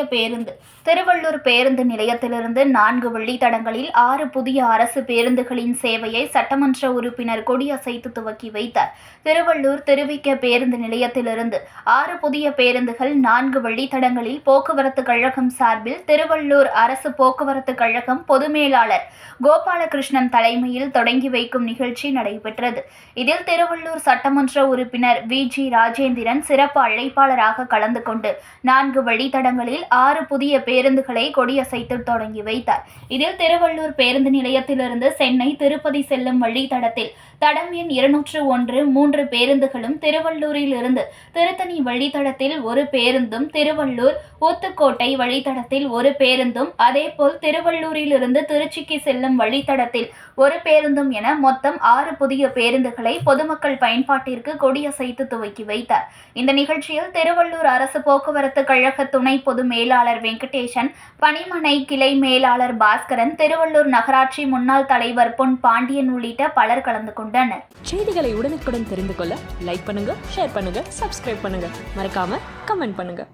புதிய பேருந்து. திருவள்ளூர் பேருந்து நிலையத்திலிருந்து நான்கு வழித்தடங்களில் ஆறு புதிய அரசு பேருந்துகளின் சேவையை சட்டமன்ற உறுப்பினர் கொடியசைத்து துவக்கி வைத்தார். திருவள்ளூர் திருவிக்க பேருந்து நிலையத்திலிருந்து ஆறு புதிய பேருந்துகள் நான்கு வழித்தடங்களில் போக்குவரத்து கழகம் சார்பில் திருவள்ளூர் அரசு போக்குவரத்து கழகம் பொது மேலாளர் கோபாலகிருஷ்ணன் தலைமையில் தொடங்கி வைக்கும் நிகழ்ச்சி நடைபெற்றது. இதில் திருவள்ளூர் சட்டமன்ற உறுப்பினர் வி ஜி ராஜேந்திரன் சிறப்பு அழைப்பாளராக கலந்து கொண்டு நான்கு வழித்தடங்களில் ஆறு புதிய பேருந்துகளை கொடியசைத்து தொடங்கி வைத்தார். இதில் திருவள்ளூர் பேருந்து நிலையத்திலிருந்து சென்னை திருப்பதி செல்லும் வழித்தடத்தில் தடம் எண் இருநூற்று ஒன்று மூன்று பேருந்துகளும் திருவள்ளூரில் இருந்து திருத்தணி வழித்தடத்தில் ஒரு பேருந்தும் திருவள்ளூர் ஊத்துக்கோட்டை வழித்தடத்தில் ஒரு பேருந்தும் அதேபோல் திருவள்ளூரில் இருந்து திருச்சிக்கு செல்லும் வழித்தடத்தில் ஒரு பேருந்தும் என மொத்தம் ஆறு புதிய பேருந்துகளை பொதுமக்கள் பயன்பாட்டிற்கு கொடியசைத்து துவக்கி வைத்தார். இந்த நிகழ்ச்சியில் திருவள்ளூர் அரசு போக்குவரத்து கழக துணை பொது மேலாளர் வெங்கடேசன் பணிமனை கிளை மேலாளர் பாஸ்கரன் திருவள்ளூர் நகராட்சி முன்னாள் தலைவர் பொன் பாண்டியன் உள்ளிட்ட பலர் கலந்து கொண்டனர். செய்திகளை உடனுக்குடன் தெரிந்து கொள்ள லைக் பண்ணுங்க ஷேர் பண்ணுங்க சப்ஸ்கிரைப் பண்ணுங்க. மறக்காம கமெண்ட் பண்ணுங்க.